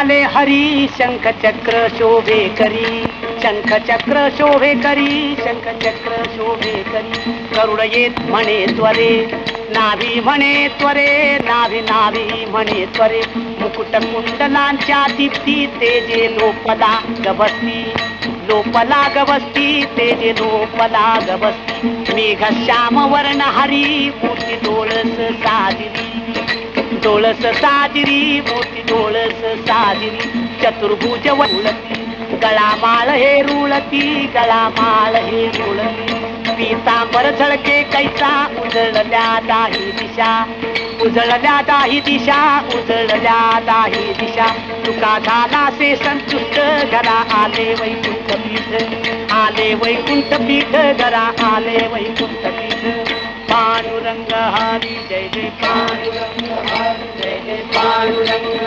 आले हरी शंख चक्र शोभे करी. शंख चक्र शोभे करी शंख चक्र शोभे करी. गरुड येत म्हणे त्वरे नाभी म्हणे त्वरे नाभी नाभी म्हणे त्वरे. मुकुट कुंडलांच्या दीप्ती तेजे लोपला गबसती लोपला गबसती तेजे लोपला गबसती मेघ श्याम वर्ण हरी मूर्ती डोळस सादिरी मोठी डोळस सादिरी चतुर्भुज उलती गळामाळ हे रुळती गळामाळ हे रुळती. पीतांबर झळके कैसा उजळल्या दाही दिशा. उजळल्या दाही दिशा उजळल्या दाही दिशा. तुका झाला से संतुष्ट घरा आले वैकुंठ पीठ आले वैकुंठ पीठ घरा आले वैकुंठ पीठ पांडुरंग हरी जय जय पांडुरंग. हरी जय जय पांडुरंग हरी